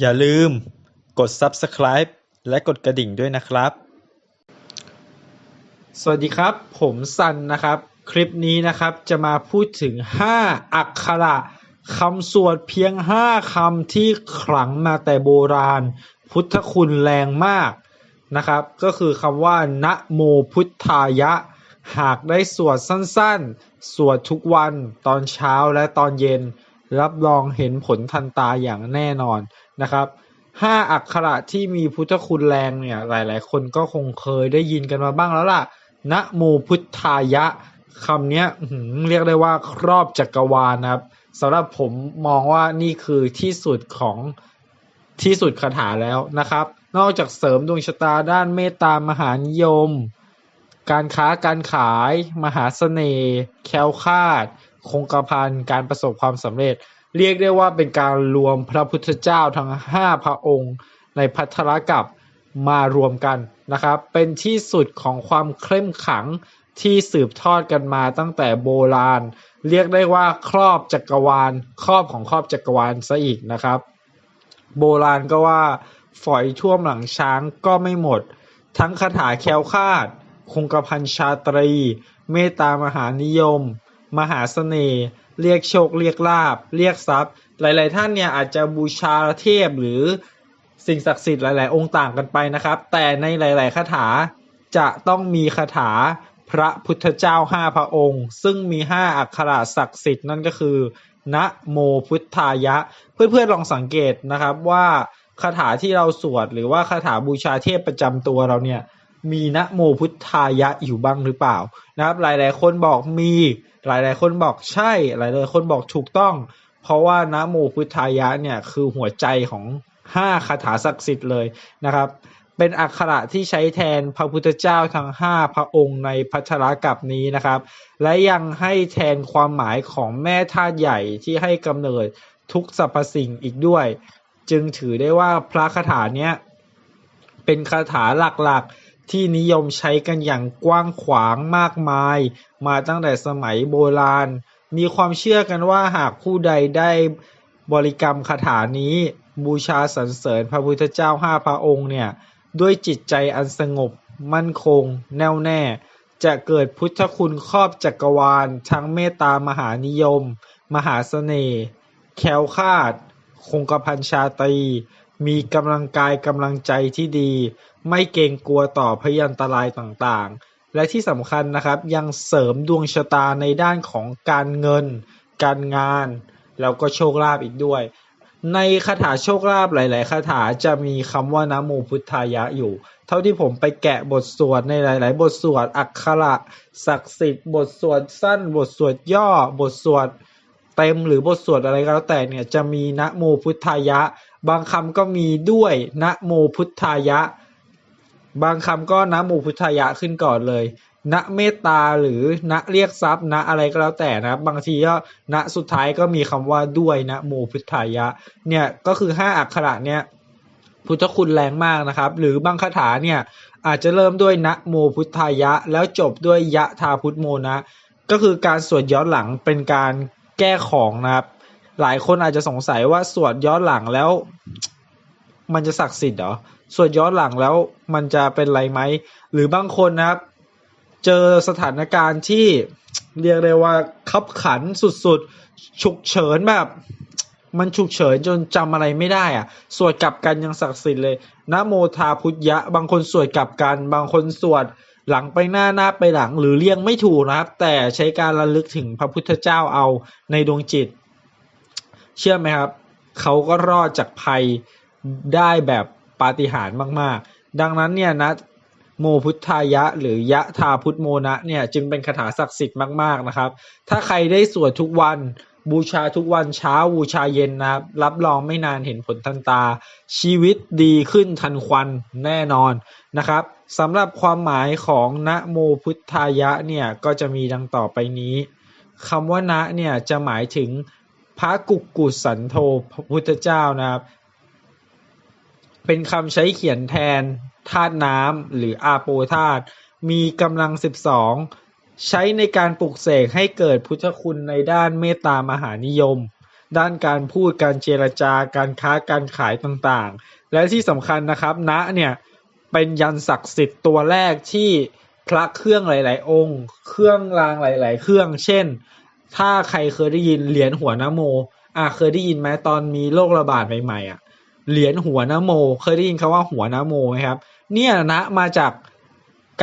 อย่าลืมกด Subscribe และกดกระดิ่งด้วยนะครับ สวัสดีครับ ผมซันนะครับ คลิปนี้นะครับจะมาพูดถึง 5 อักขระคำสวดเพียง 5คำที่ขลังมาแต่โบราณ พุทธคุณแรงมากนะครับ ก็คือคำว่านะโมพุทธายะ หากได้สวดสั้นๆ สวดทุกวันตอนเช้าและตอนเย็น รับรองเห็นผลทันตาอย่างแน่นอนนะครับห้าอักขระที่มีพุทธคุณแรงเนี่ยหลาย ๆ คนก็คงเคยได้ยินกันมาบ้างแล้วล่ะนะโมพุทธายะคำนี้เรียกได้ว่าครอบจักรวาลนะครับสำหรับผมมองว่านี่คือที่สุดของที่สุดคาถาแล้วนะครับ นอกจากเสริมดวงชะตาด้านเมตตามหานิยม การค้าการขาย มหาเสน่ห์แคล้วคาด คงกระพันการประสบความสำเร็จ เรียกได้ว่าเป็นการรวมพระพุทธเจ้าทั้ง 5 พระองค์ ในพัทธรกับมารวมกันนะครับ เป็นที่สุดของความเข้มขังที่สืบทอดกันมาตั้งแต่โบราณ เรียกได้ว่าครอบจักรวาล ครอบของครอบจักรวาลซะอีกนะครับ โบราณก็ว่าฝอยท่วมหลังช้างก็ไม่หมด ทั้งคาถาแคล้วคาด คงกระพันชาตรี เมตตามหานิยม มหาเสน่ห์ เรียกโชค เรียกลาบ เรียกทรัพย์ หลาย ๆ ท่านเนี่ยอาจจะบูชาเทพหรือสิ่งศักดิ์สิทธิ์หลาย ๆ องค์ต่างกันไปนะครับ แต่ในหลาย ๆ คาถาจะต้องมีคาถาพระพุทธเจ้าห้าพระองค์ ซึ่งมีห้าอักขระศักดิ์สิทธิ์นั่นก็คือนะโมพุทธายะ เพื่อน ๆ ลองสังเกตนะครับว่าคาถาที่เราสวดหรือว่าคาถาบูชาเทพประจำตัวเราเนี่ย มีนะโมพุทธายะอยู่บ้างหรือเปล่านะครับ หลาย ๆ คนบอกมี หลาย ๆ คนบอกใช่ หลาย ๆ คนบอกถูกต้อง เพราะว่านะโมพุทธายะเนี่ยคือหัวใจของห้าคาถาศักดิ์สิทธิ์เลยนะครับ เป็นอักขระที่ใช้แทนพระพุทธเจ้าทั้งห้าพระองค์ในพัทรกับนี้นะครับ และยังให้แทนความหมายของแม่ธาตุใหญ่ที่ให้กำเนิดทุกสรรพสิ่งอีกด้วย จึงถือได้ว่าพระคาถาเนี้ยเป็นคาถาหลักๆ ที่นิยมใช้กันอย่างกว้างขวางมากมาย มาตั้งแต่สมัยโบราณ มีความเชื่อกันว่าหากผู้ใดได้บริกรรมคาถานี้ บูชาสรรเสริญพระพุทธเจ้าห้าพระองค์เนี่ย ด้วยจิตใจอันสงบ มั่นคง แน่วแน่ จะเกิดพุทธคุณครอบจักรวาล ทั้งเมตตามหานิยม มหาเสน่ห์แควคาด คงกระพันชาตรีมีกำลังกายกำลังใจที่ดี ไม่เกรงกลัวต่อพยันตรายต่างๆ และที่สำคัญนะครับยังเสริมดวงชะตาในด้านของการเงิน การงาน แล้วก็โชคลาภอีกด้วย ในคาถาโชคลาภหลาย ๆ คาถาจะมีคำว่านะโมพุทธายะอยู่ เท่าที่ผมไปแกะบทสวดในหลาย ๆ บทสวดอักขระศักดิ์สิทธิ์บทสวดสั้น บทสวดย่อบทสวดเต็มหรือบทสวดอะไรก็แล้วแต่เนี่ยจะมีนะโมพุทธายะ บางคำก็มีด้วยนะโมพุทธายะ บางคำก็นะโมพุทธายะขึ้นก่อนเลย ณเมตตาหรือณเรียกทรัพย์ณอะไรก็แล้วแต่นะ บางทีก็ณสุดท้ายก็มีคำว่าด้วยนะโมพุทธายะ เนี่ยก็คือห้าอักขระเนี่ยพุทธคุณแรงมากนะครับ หรือบางคาถาเนี่ยอาจจะเริ่มด้วยนะโมพุทธายะ แล้วจบด้วยยะทาพุทโมนะ ก็คือการสวดย้อนหลังเป็นการแก้ของนะครับ หลายคนอาจจะสงสัยว่าสวดย้อนหลังแล้ว มันจะศักดิ์สิทธิ์เหรอ สวดย้อนหลังแล้วมันจะเป็นไรไหม หรือบางคนนะครับ เจอสถานการณ์ที่เรียกได้ว่าขับขันสุดๆ ฉุกเฉินแบบ มันฉุกเฉินจนจำอะไรไม่ได้อะสวดกลับกันยังศักดิ์สิทธิ์เลยนะโมทาพุทยะ บางคนสวดกลับกัน บางคนสวดหลังไปหน้าหน้าไปหลังหรือเรียงไม่ถูกนะครับ แต่ใช้การระลึกถึงพระพุทธเจ้าเอาในดวงจิต เชื่อไหมครับ เขาก็รอดจากภัยได้แบบ ปาฏิหาริย์มาก ๆ ดังนั้นเนี่ยนะโมพุทธายะ หรือยะทาพุทโมนะเนี่ยจึงเป็นคาถาศักดิ์สิทธิ์มากๆนะครับ ถ้าใครได้สวดทุกวันบูชาทุกวันเช้าบูชาเย็นนะครับ รับรองไม่นานเห็นผลทันตา ชีวิตดีขึ้นทันควันแน่นอนนะครับสำหรับความหมายของนะโมพุทธายะเนี่ยก็จะมีดังต่อไปนี้คำว่านะเนี่ยจะหมายถึงพระกุกกุสันโธพระพุทธเจ้านะครับ เป็นคำใช้เขียนแทนธาตุน้ำหรืออาโปธาตุมีกำลัง12ใช้ในการปลุกเสกให้เกิดพุทธคุณในด้านเมตตามหานิยม ด้านการพูดการเจรจาการค้าการขายต่างๆ และที่สำคัญนะครับณเนี่ยเป็นยันศักดิ์สิทธิ์ตัวแรกที่พระเครื่องหลาย ๆ องค์ เครื่องรางหลาย ๆ เครื่อง เช่น ถ้าใครเคยได้ยินเหรียญหัวนโมอะเคยได้ยินไหมตอนมีโรคระบาดใหม่ๆอะ เหรียญหัวนโม เคยได้ยินคำว่าหัวนโมไหมครับ เนี่ยนะมาจาก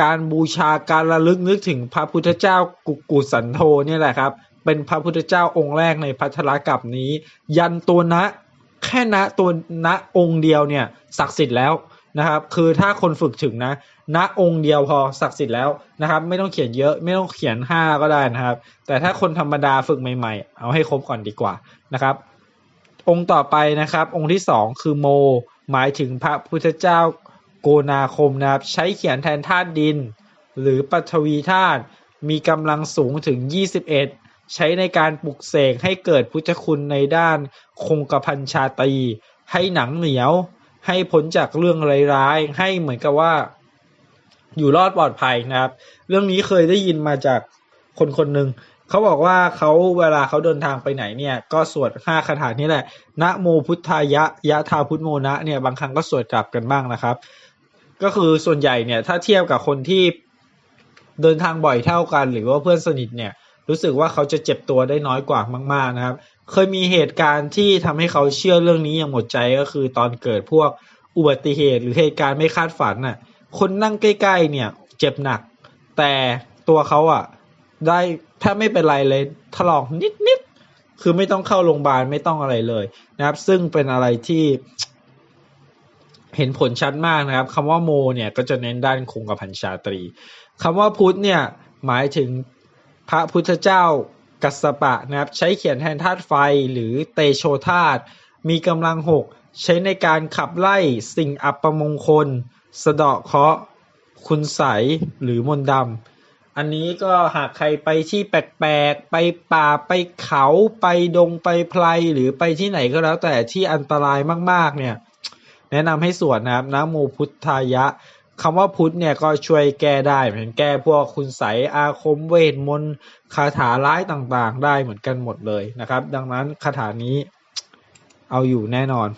การบูชาการระลึกนึกถึงพระพุทธเจ้ากุกุสันโธเนี่ยแหละครับ เป็นพระพุทธเจ้าองค์แรกในพัทธรกับนี้ ยันตัวนะแค่นะตัวนะองค์เดียวเนี่ยศักดิ์สิทธิ์แล้วนะครับ คือถ้าคนฝึกถึงนะณองค์เดียวพอศักดิ์สิทธิ์แล้วนะครับ ไม่ต้องเขียนเยอะไม่ต้องเขียนห้าก็ได้นะครับ แต่ถ้าคนธรรมดาฝึกใหม่ ๆ เอาให้ครบก่อนดีกว่านะครับ องค์ต่อไปนะครับ องค์ที่สองคือโม หมายถึงพระพุทธเจ้าโกนาคมนะครับ ใช้เขียนแทนธาตุดิน หรือปฐวีธาตุมีกำลังสูงถึง 21 ใช้ในการปลุกเสกให้เกิดพุทธคุณในด้านคงกระพันชาตี ให้หนังเหนียว ให้พ้นจากเรื่องร้ายๆ ให้เหมือนกับว่า อยู่รอดปลอดภัยนะครับ เรื่องนี้เคยได้ยินมาจากคนคนหนึ่ง เขาบอกว่าเขาเวลาเขาเดินทางไปไหนเนี่ย ก็สวดห้าคาถานี้แหละนะโมพุทธายะยะทาพุทโมนะเนี่ยบางครั้งก็สวดกลับกันบ้างนะครับ ก็คือส่วนใหญ่เนี่ย ถ้าเทียบกับคนที่เดินทางบ่อยเท่ากัน หรือว่าเพื่อนสนิทเนี่ย รู้สึกว่าเขาจะเจ็บตัวได้น้อยกว่ามาก ๆนะครับ เคยมีเหตุการณ์ที่ทำให้เขาเชื่อเรื่องนี้อย่างหมดใจก็คือตอนเกิดพวกอุบัติเหตุหรือเหตุการณ์ไม่คาดฝันน่ะ คนนั่งใกล้ ๆ เนี่ย เจ็บหนัก แต่ตัวเขาอะ ได้แทบไม่เป็นไรเลยถลอกนิดๆคือไม่ต้องเข้าโรงพยาบาลไม่ต้องอะไรเลยนะครับ ซึ่งเป็นอะไรที่เห็นผลชัดมากนะครับคำว่าโมเนี่ยก็จะเน้นด้านคงกับพันชาตรีคำว่าพุทธเนี่ยหมายถึงพระพุทธเจ้ากัสปะนะครับ ใช้เขียนแทนธาตุไฟหรือเตโชธาตุมีกำลังหกใช้ในการขับไล่สิ่งอัปมงคล สะเดาะเคราะห์คุณใสหรือมนดำ อันนี้ก็หากใครไปที่แปลกๆ ไปป่าไปเขาไปดงไปไพรหรือไปที่ไหนก็แล้วแต่ที่อันตรายมากๆ เนี่ย แนะนำให้สวดนะครับนะโมพุทธายะคำว่าพุทธเนี่ยก็ช่วยแก้ได้เหมือนแก้พวกคุณใสอาคมเวทมนต์คาถาร้ายต่างๆ ได้เหมือนกันหมดเลยนะครับ ดังนั้นคาถานี้เอาอยู่แน่นอน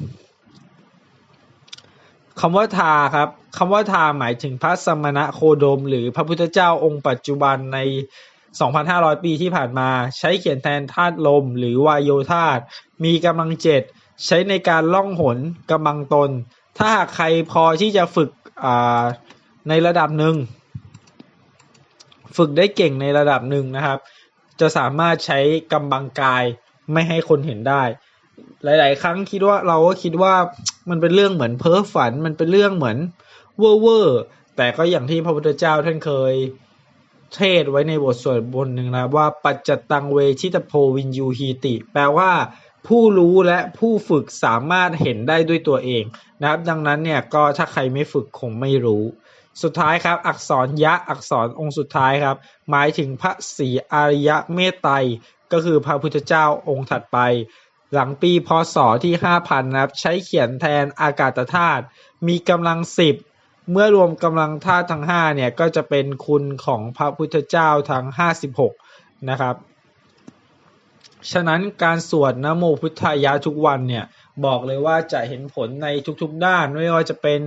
คำว่าทาครับคำว่าทาหมายถึงพระสมณะโคดม หรือพระพุทธเจ้าองค์ปัจจุบันใน 2,500 ปีที่ผ่านมา ใช้เขียนแทนธาตุลม หรือวายโยธาตมีกำลังเจ็ดใช้ในการล่องหนกำลังตน ถ้าหากใครพอที่จะฝึกในระดับหนึ่ง ฝึกได้เก่งในระดับหนึ่งนะครับ จะสามารถใช้กำบังกายไม่ให้คนเห็นได้ หลาย ๆ ครั้งคิดว่าเราก็คิดว่ามันเป็นเรื่องเหมือนเพ้อฝัน มันเป็นเรื่องเหมือนเว่อร์แต่ก็อย่างที่พระพุทธเจ้าท่านเคยเทศไว้ในบทสวดบนหนึ่งนะว่าปัจจตังเวชิตโพวินยูฮีติ แปลว่าผู้รู้และผู้ฝึกสามารถเห็นได้ด้วยตัวเองนะครับ ดังนั้นเนี่ยก็ถ้าใครไม่ฝึกคงไม่รู้ สุดท้ายครับ อักษรยะอักษรองค์สุดท้ายครับ หมายถึงพระศรีอริยะเมตไตรก็คือพระพุทธเจ้าองค์ถัดไป หลังปีพศที่5,000นะครับ ใช้เขียนแทนอากาศธาตุมีกำลัง10เมื่อรวมกำลังธาตุทั้ง5เนี่ย ก็จะเป็นคุณของพระพุทธเจ้าทั้ง56นะครับ ฉะนั้นการสวดนโมพุทธายะทุกวันเนี่ย บอกเลยว่าจะเห็นผลในทุกๆด้าน ไม่ว่าจะเป็น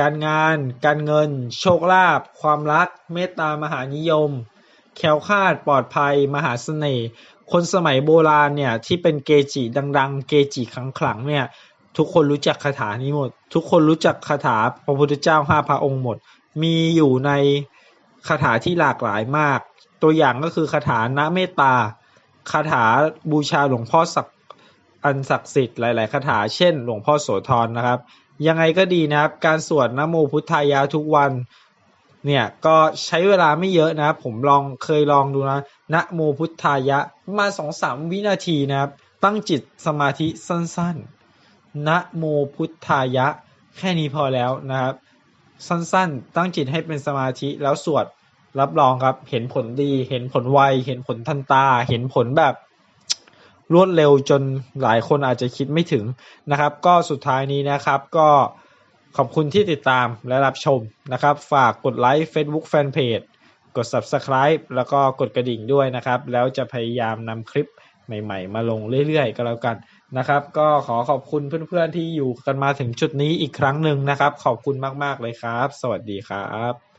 การงาน การเงิน โชคลาภความรัก เมตตามหานิยม แคล้วคลาดปลอดภัย มหาเสน่ห์ คนสมัยโบราณเนี่ยที่เป็นเกจิดัง ๆ เกจิขลังๆเนี่ย ทุกคนรู้จักคาถานี้หมด ทุกคนรู้จักคาถาพระพุทธเจ้าห้าพระองค์หมด มีอยู่ในคาถาที่หลากหลายมาก ตัวอย่างก็คือคาถาณเมตตาคาถาบูชาหลวงพ่อศักอันศักดิ์สิทธิ์หลาย ๆ คาถาเช่น หลวงพ่อโสธรนะครับ ยังไงก็ดีนะครับ การสวดนโมพุทธายาทุกวัน เนี่ยก็ใช้เวลาไม่เยอะนะผมลองเคยลองดูนะนะโมพุทธายะมาสองสามวินาทีนะครับ ตั้งจิตสมาธิสั้นๆนะโมพุทธายะ แค่นี้พอแล้วนะครับ สั้นๆ ตั้งจิตให้เป็นสมาธิแล้วสวดรับรองครับ เห็นผลดี เห็นผลไว เห็นผลทันตา เห็นผลแบบรวดเร็วจนหลายคนอาจจะคิดไม่ถึงนะครับ ก็สุดท้ายนี้นะครับก็ ขอบคุณที่ติดตามและรับชมนะครับ ฝากกดไลค์ Facebook Fanpage กด Subscribe แล้วก็กดกระดิ่งด้วยนะครับ แล้วจะพยายามนำคลิปใหม่ๆ มาลงเรื่อยๆ ก็แล้วกันนะครับ ก็ขอขอบคุณเพื่อนๆที่อยู่กันมาถึงจุดนี้อีกครั้งหนึ่งนะครับ ขอบคุณมากๆเลยครับ สวัสดีครับ